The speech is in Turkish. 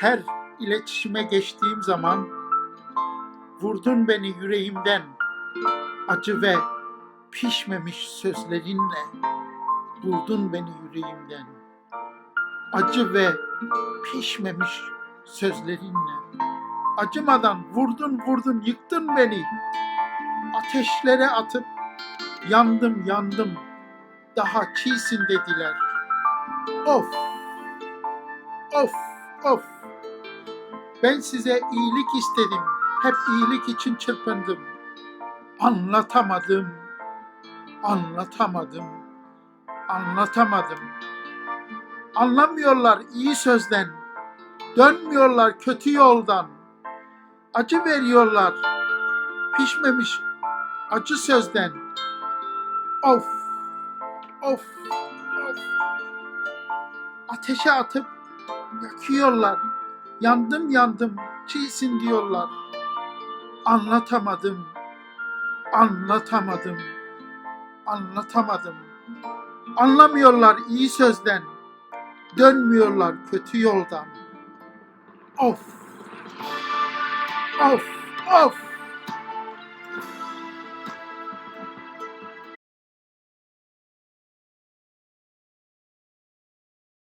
Her iletişime geçtiğim zaman vurdun beni yüreğimden acı ve pişmemiş sözlerinle vurdun beni yüreğimden. Acı ve pişmemiş sözlerinle acımadan vurdun vurdun yıktın beni. Ateşlere atıp yandım yandım. Daha çiğsin dediler. Of! Of! Of! Ben size iyilik istedim. Hep iyilik için çırpındım. Anlatamadım. Anlatamadım. Anlatamadım. Anlamıyorlar iyi sözden. Dönmüyorlar kötü yoldan. Acı veriyorlar. Pişmemiş acı sözden of. Of. Of. Ateşe atıp yakıyorlar. Yandım yandım. Çiğsin diyorlar. Anlatamadım. Anlatamadım. Anlatamadım. Anlamıyorlar iyi sözden. Dönmüyorlar kötü yoldan. Of. Of. Of